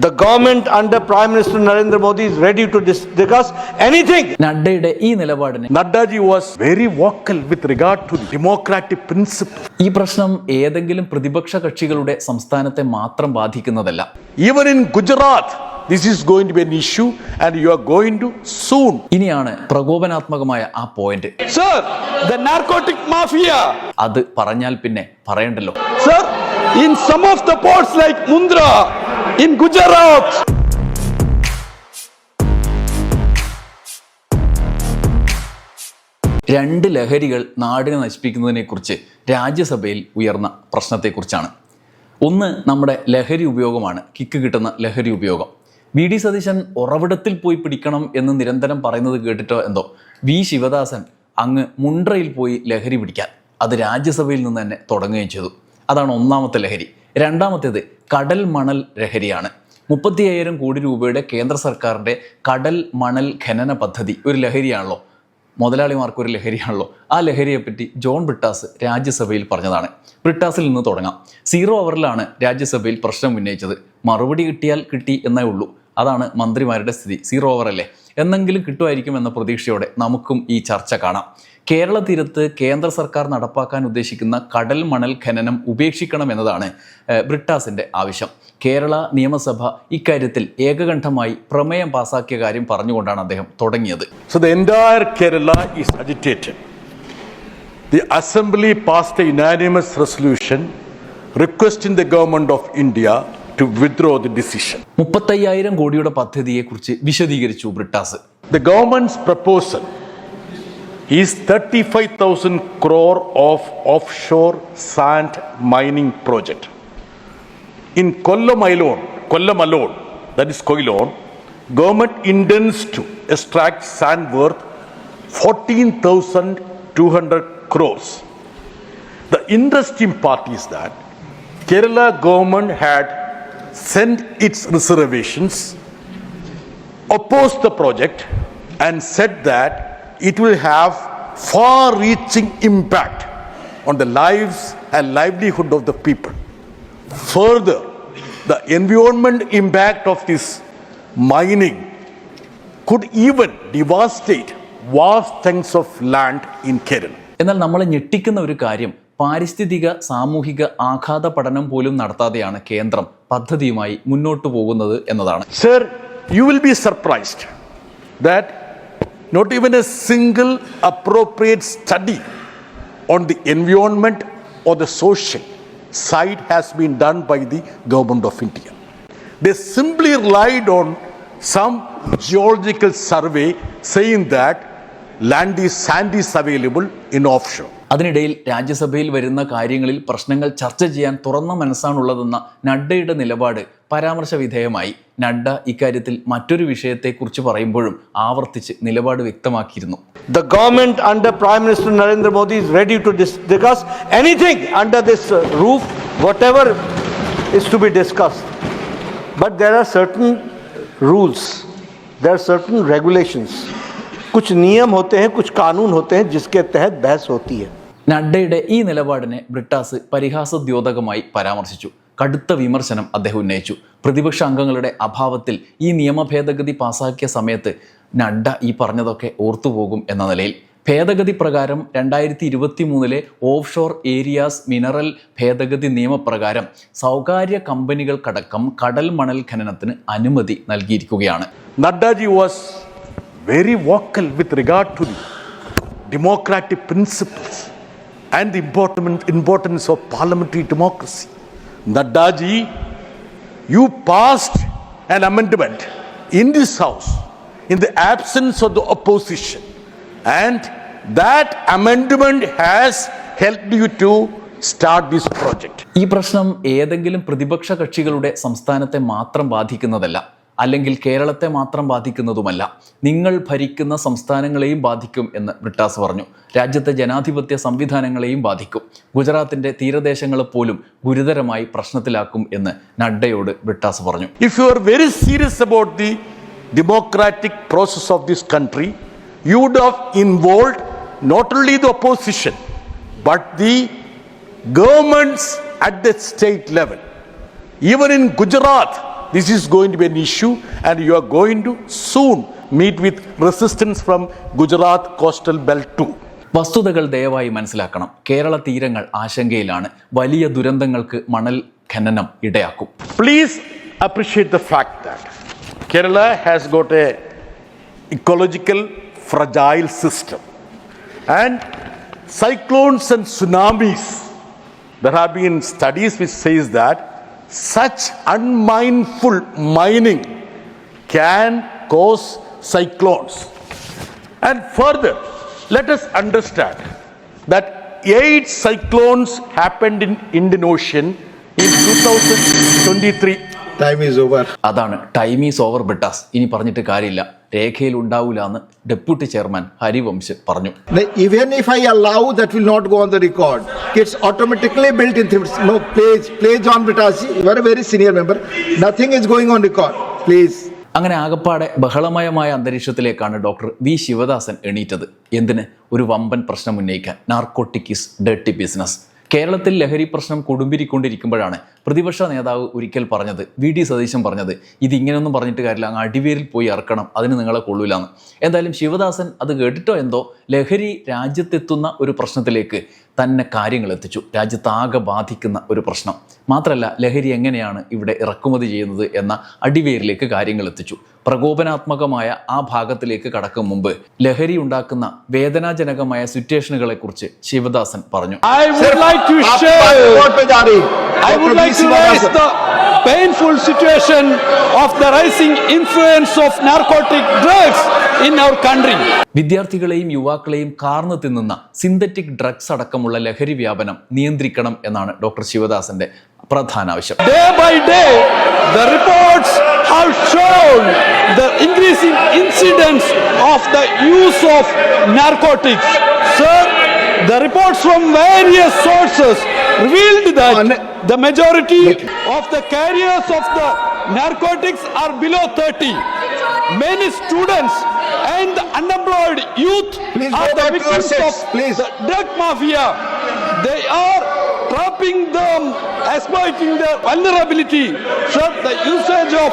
The government under Prime Minister Narendra Modi is ready to dis- discuss anything. നഡ്ഡയുടെ ഈ നിലപാടിന് നഡ്ഡാജി was very vocal with regard to democratic democratic principle. ഈ പ്രശ്നം ഏതെങ്കിലും പ്രതിപക്ഷ കക്ഷികളുടെ സംസ്ഥാനത്തെ മാത്രം ബാധിക്കുന്നതല്ല even in Gujarat, this is going to be an issue, and you are going to soon. ഇനിയാണ് പ്രകോപനാത്മകമായ ആ point Sir, the narcotic mafia. അത് പറഞ്ഞാൽ പിന്നെ പറയണ്ടല്ലോ Sir, in some of the ports like Mundra, in Gujarat. രണ്ട് ലഹരികൾ നാടിനെ നശിപ്പിക്കുന്നതിനെക്കുറിച്ച് രാജ്യസഭയിൽ ഉയർന്ന പ്രശ്നത്തെക്കുറിച്ചാണ്. ഒന്ന് നമ്മുടെ ലഹരി ഉപയോഗമാണ് കിക്ക് കിട്ടുന്ന ലഹരി ഉപയോഗം. വി ഡി സതീശൻ ഉറവിടത്തിൽ പോയി പിടിക്കണം എന്ന് നിരന്തരം പറയുന്നത് കേട്ടിട്ടോ എന്തോ? വി ശിവദാസൻ അങ്ങ് മുണ്ട്രയിൽ പോയി ലഹരി പിടിക്കാൻ അത് രാജ്യസഭയിൽ നിന്ന് തന്നെ തുടങ്ങുകയും ചെയ്തു. അതാണ് ഒന്നാമത്തെ ലഹരി. രണ്ടാമത്തേത് കടൽ മണൽ ലഹരിയാണ്. മുപ്പത്തി അയ്യായിരം കോടി രൂപയുടെ കേന്ദ്ര സർക്കാരിന്റെ കടൽ മണൽ ഖനന പദ്ധതി ഒരു ലഹരിയാണല്ലോ. മുതലാളിമാർക്ക് ഒരു ലഹരിയാണല്ലോ. ആ ലഹരിയെപ്പറ്റി ജോൺ ബ്രിട്ടാസ് രാജ്യസഭയിൽ പറഞ്ഞതാണ്. ബ്രിട്ടാസിൽ നിന്ന് തുടങ്ങാം. സീറോ അവറിലാണ് രാജ്യസഭയിൽ പ്രശ്നം ഉന്നയിച്ചത്. മറുപടി കിട്ടിയാൽ കിട്ടി എന്നേ ഉള്ളൂ. അതാണ് മന്ത്രിമാരുടെ സ്ഥിതി. സീറോ ഓവർ എന്നെങ്കിലും കിട്ടുമായിരിക്കും എന്ന പ്രതീക്ഷയോടെ നമുക്കും ഈ ചർച്ച കാണാം. കേരള തീരത്ത് കേന്ദ്ര സർക്കാർ നടപ്പാക്കാൻ ഉദ്ദേശിക്കുന്ന കടൽ മണൽ ഖനനം ഉപേക്ഷിക്കണം എന്നതാണ് ബ്രിട്ടാസിന്റെ ആവശ്യം. കേരള നിയമസഭ ഇക്കാര്യത്തിൽ ഏകകണ്ഠമായി പ്രമേയം പാസാക്കിയ കാര്യം പറഞ്ഞുകൊണ്ടാണ് അദ്ദേഹം തുടങ്ങിയത്. So the Kerala is agitated the assembly passed a requesting the government of India to withdraw the decision മുപ്പത്തയ്യായിരം കോടിയുടെ പദ്ധതിയെ കുറിച്ച് വിശദീകരിച്ചു Brittas. The government proposal is 35,000 crore of offshore sand mining project. In Kollam alone, Kollam alone, that is Koilon, government intends to extract sand worth 14,200 crores. The interesting part is that Kerala government had sent its reservations opposed the project and said that it will have far reaching impact on the lives and livelihood of the people. Further, the environment impact of this mining could even devastate vast chunks of land in Kerala. എന്നാൽ നമ്മളെ ഞെട്ടിക്കുന്ന ഒരു കാര്യം പാരിസ്ഥിതിക സാമൂഹിക ആഘാത പഠനം പോലും നടത്താതെയാണ് കേന്ദ്രം പദ്ധതിയുമായി മുന്നോട്ടു പോകുന്നത് എന്നതാണ് sir you will be surprised that not even a single appropriate study on the environment or the social side has been done by the government of India. They simply relied on some geological survey saying that land is sand is available in offshore. അതിനിടയിൽ രാജ്യസഭയിൽ വരുന്ന കാര്യങ്ങളിൽ പ്രശ്നങ്ങൾ ചർച്ച ചെയ്യാൻ തുറന്ന മനസ്സാണുള്ളതെന്ന നഡ്ഡയുടെ നിലപാട് പരാമർശ വിധേയമായി നഡ്ഡ ഇക്കാര്യത്തിൽ മറ്റൊരു വിഷയത്തെക്കുറിച്ച് പറയുമ്പോഴും ആവർത്തിച്ച് നിലപാട് വ്യക്തമാക്കിയിരുന്നു The government under Prime Minister Narendra Modi is ready to dis- discuss anything under this uh, roof, whatever is to be discussed. But there are certain rules, there are certain regulations. कुछ नियम होते हैं कुछ कानून होते हैं जिसके तहत बहस होती है നഡ്ഡയുടെ ഈ നിലപാടിനെ ബ്രിട്ടാസ് പരിഹാസദ്യോതകമായി പരാമർശിച്ചു. കടുത്ത വിമർശനം അദ്ദേഹം ഉന്നയിച്ചു. പ്രതിപക്ഷ അംഗങ്ങളുടെ അഭാവത്തിൽ ഈ നിയമ ഭേദഗതി പാസാക്കിയ സമയത്ത് നഡ്ഡ ഈ പറഞ്ഞതൊക്കെ ഓർത്തുപോകും എന്ന നിലയിൽ. ഭേദഗതി പ്രകാരം രണ്ടായിരത്തി ഇരുപത്തി മൂന്നിലെ ഓഫ് ഷോർ ഏരിയാസ് മിനറൽ ഭേദഗതി നിയമപ്രകാരം സ്വകാര്യ കമ്പനികൾക്കടക്കം കടൽ മണൽ ഖനനത്തിന് അനുമതി നൽകിയിരിക്കുകയാണ്. നഡ്ഡാജി was very vocal with regard to the democratic principles. And the important, importance of parliamentary democracy. Naddaji, you passed an amendment in this house in the absence of the opposition, and that amendment has helped you to start this project. ഈ പ്രശ്നം ഏതെങ്കിലും പ്രതിപക്ഷ കക്ഷികളുടെ സംസ്ഥാനത്തെ മാത്രം ബാധിക്കുന്നതല്ല അല്ലെങ്കിൽ കേരളത്തെ മാത്രം ബാധിക്കുന്നതുമല്ല. നിങ്ങൾ ഭരിക്കുന്ന സംസ്ഥാനങ്ങളെയും ബാധിക്കും എന്ന് ബ്രിട്ടാസ് പറഞ്ഞു. രാജ്യത്തെ ജനാധിപത്യ സംവിധാനങ്ങളെയും ബാധിക്കും. ഗുജറാത്തിന്റെ തീരദേശങ്ങളെ പോലും ഗുരുതരമായി പ്രശ്നത്തിലാക്കും എന്ന് നഡ്ഡയോട് ബ്രിട്ടാസ് പറഞ്ഞു. If you are very serious about the democratic process of this country you do involve not only the opposition but the government at the state level even in Gujarat this is going to be an issue, and you are going to soon meet with resistance from Gujarat coastal belt too. വസ്തുതകൾ ദയവായി മനസ്സിലാക്കണം കേരള തീരങ്ങൾ ആശങ്കയിലാണ് വലിയ ദുരന്തങ്ങൾക്ക് മണൽ ഖനനം ഇടയാക്കും Please appreciate the fact that Kerala has got a ecological fragile system and cyclones and tsunamis studies which been studies which says that such unmindful mining can cause cyclones and further let us understand that eight cyclones happened in indian ocean in 2023 Time is over. അതാണ് time is over Brittas ഇനി പറഞ്ഞിട്ട് കാര്യമില്ല രേഖയിൽ ഉണ്ടാവൂല എന്ന് deputy chairman Harivansh പറഞ്ഞു The- Even if I allow, that will not go on the record. It's automatically built in. No, please, please, John Britas, you are a very senior member. Nothing is going on record. Please. അങ്ങനെ ആകപ്പാടെ ബഹളമയമായ അന്തരീക്ഷത്തിലേക്കാണ് doctor V Sivadasan എണീറ്റത് എന്തിന് ഒരു വമ്പൻ പ്രശ്നം ഉന്നയിക്കാൻ നാർക്കോട്ടിക് ഇസ് ഡേർട്ടി ബിസിനസ് കേരളത്തിൽ ലഹരി പ്രശ്നം കൊടുമ്പിരിക്കൊണ്ടിരിക്കുമ്പോഴാണ് പ്രതിപക്ഷ നേതാവ് ഒരിക്കൽ പറഞ്ഞത് വി ഡി സതീശൻ പറഞ്ഞത് ഇത് ഇങ്ങനെയൊന്നും പറഞ്ഞിട്ട് കാര്യമില്ല അങ്ങ് അടിവേരിൽ പോയി ഇറക്കണം അതിന് നിങ്ങളെ കൊള്ളൂലാന്ന്. എന്തായാലും ശിവദാസൻ അത് കേട്ടിട്ടോ എന്തോ ലഹരി രാജ്യത്തെത്തുന്ന ഒരു പ്രശ്നത്തിലേക്ക് തന്നെ കാര്യങ്ങൾ എത്തിച്ചു. രാജ്യത്താകെ ബാധിക്കുന്ന ഒരു പ്രശ്നം. മാത്രമല്ല ലഹരി എങ്ങനെയാണ് ഇവിടെ ഇറക്കുമതി ചെയ്യുന്നത് എന്ന അടിവേരിലേക്ക് കാര്യങ്ങൾ എത്തിച്ചു. പ്രകോപനാത്മകമായ ആ ഭാഗത്തിലേക്ക് കടക്കും മുമ്പ് ലഹരി ഉണ്ടാക്കുന്ന വേദനാജനകമായ സിറ്റുവേഷനുകളെ കുറിച്ച് ശിവദാസൻ പറഞ്ഞു. I would like to raise the painful situation of the rising influence of narcotic drugs in our country. വിദ്യാർത്ഥികളെയും യുവാക്കളെയും കാർന്നു തിന്നുന്ന സിന്തറ്റിക് ഡ്രഗ്സ് അടക്കമുള്ള ലഹരി വ്യാപനം നിയന്ത്രിക്കണം എന്നാണ് ഡോക്ടർ ശിവദാസന്റെ പ്രധാന ആവശ്യം day by day they have shown the increasing incidence of the use of narcotics. Sir, the reports from various sources revealed that the majority of the carriers of the narcotics are below 30. Many students and unemployed youth Please are the back to your victims of please. the drug mafia. They are trapping them, exploiting their vulnerability. So the usage of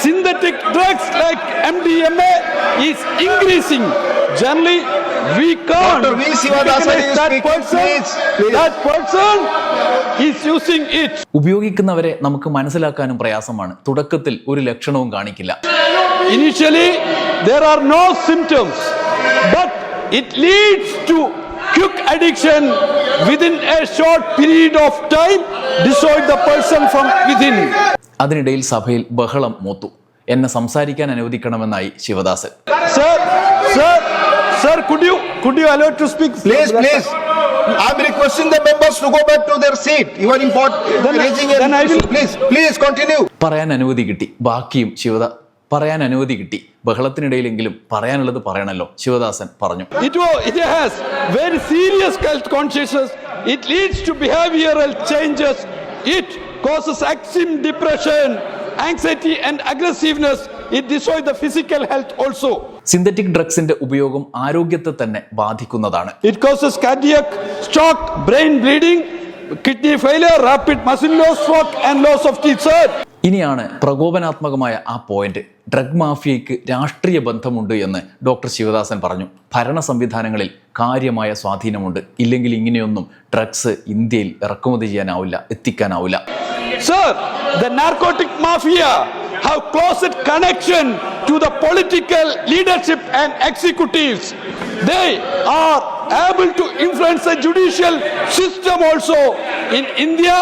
synthetic drugs like MDMA is increasing. Generally, we can't Dr. V. Is that person. please. That person is using it. ഉപയോഗിക്കുന്നവരെ നമുക്ക് മനസ്സിലാക്കാനും പ്രയാസമാണ് തുടക്കത്തിൽ ഒരു ലക്ഷണവും കാണിക്കില്ല Initially, there are no symptoms, but it leads to quick addiction within a short period of time, destroy the person from within. അതിനിടയിൽ സഭയിൽ ബഹളം മൂത്തു എന്നെ സംസാരിക്കാൻ അനുവദിക്കണമെന്നായി Sivadasan sir sir, sir, could you could you allow to speak? Please, please. I'm requesting the members to go back to their seat. You are important. Then raising then I will- Please, please continue. പറയാൻ അനുമതി കിട്ടി ബാക്കിയും ശിവദ പറയാൻ അനുമതി കിട്ടി ബഹളത്തിനിടയിലെങ്കിലും പറയാനുള്ളത് പറയണല്ലോ ശിവദാസൻ പറഞ്ഞു wa- it has very serious health consciousness. It leads to behavioral changes. It causes extreme depression, anxiety, and aggressiveness. It destroys the physical health also. Synthetic ഡ്രഗ്സിന്റെ ഉപയോഗം ആരോഗ്യത്തെ തന്നെ ബാധിക്കുന്നതാണ്. It causes shock, brain rapid muscle loss, stroke, and loss of teeth. ഇനിയാണ് പ്രകോപനാത്മകമായ ആ point drug മാഫിയയ്ക്ക് രാഷ്ട്രീയ ബന്ധമുണ്ട് എന്ന് ഡോക്ടർ ശിവദാസൻ പറഞ്ഞു. ഭരണ സംവിധാനങ്ങളിൽ കാര്യമായ സ്വാധീനമുണ്ട്. ഇല്ലെങ്കിൽ ഇങ്ങനെയൊന്നും ഡ്രഗ്സ് ഇന്ത്യയിൽ ഇറക്കുമതി ചെയ്യാനാവില്ല എത്തിക്കാനാവില്ല. Sir the narcotic mafia have close connection to the political leadership and executives. They are able to influence the judicial system also. In India,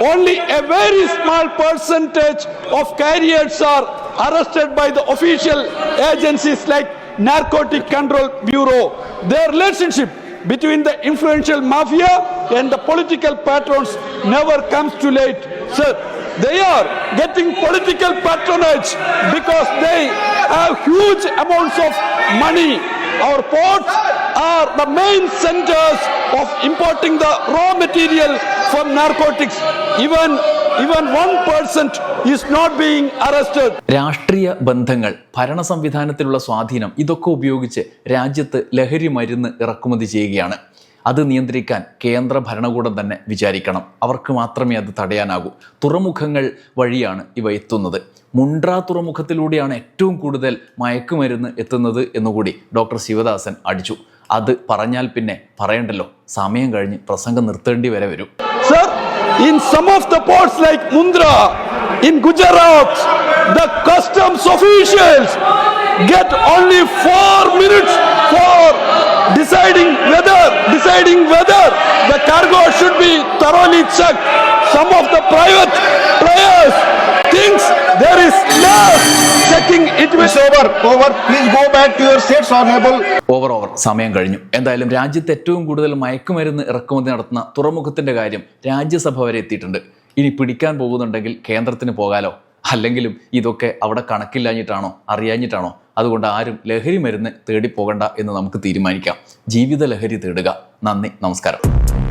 only a very small percentage of carriers are arrested by the official agencies like Narcotic Control Bureau. Their relationship between the influential mafia and the political patrons never comes to light. Sir, they are getting political patronage because they have huge amounts of money. Our ports are the main centers of importing the raw material from narcotics. Even even one percent is not being arrested. രാഷ്ട്രീയ ബന്ധങ്ങൾ ഭരണ സംവിധാനത്തിലുള്ള സ്വാധീനം ഇതൊക്കെ ഉപയോഗിച്ച് രാജ്യത്ത് ലഹരി മരുന്ന് ഇറക്കുമതി ചെയ്യുകയാണ് അത് നിയന്ത്രിക്കാൻ കേന്ദ്ര ഭരണകൂടം തന്നെ വിചാരിക്കണം. അവർക്ക് മാത്രമേ അത് തടയാനാകൂ. തുറമുഖങ്ങൾ വഴിയാണ് ഇവ എത്തുന്നത്. മുണ്ട്ര തുറമുഖത്തിലൂടെയാണ് ഏറ്റവും കൂടുതൽ മയക്കുമരുന്ന് എത്തുന്നത് എന്നുകൂടി ഡോക്ടർ ശിവദാസൻ അടിച്ചു. അത് പറഞ്ഞാൽ പിന്നെ പറയണ്ടല്ലോ. സമയം കഴിഞ്ഞ് പ്രസംഗം നിർത്തേണ്ടി വരെ വരും. In some of the ports like Mundra, in Gujarat, the customs officials get only four minutes for deciding whether deciding whether the cargo should be thoroughly checked. Some of the private players thinks there is no checking it was over, over. Please go back to your seats, honorable over over സമയം കഴിഞ്ഞു എന്തായാലും രാജ്യത്ത് ഏറ്റവും കൂടുതൽ മയക്കുമരുന്ന് ഇറക്കുമതി നടത്തുന്ന തുറമുഖത്തിന്റെ കാര്യം രാജ്യസഭ വരെ എത്തിയിട്ടുണ്ട് ഇനി പിടിക്കാൻ പോകുന്നുണ്ടെങ്കിൽ കേന്ദ്രത്തിന് പോകാലോ അല്ലെങ്കിലും ഇതൊക്കെ അവിടെ കണക്കില്ലാഞ്ഞിട്ടാണോ അറിയാഞ്ഞിട്ടാണോ അതുകൊണ്ട് ആരും ലഹരി മരുന്ന് തേടി പോകണ്ട എന്ന് നമുക്ക് തീരുമാനിക്കാം. ജീവിത ലഹരി തേടുക. നന്ദി. നമസ്കാരം.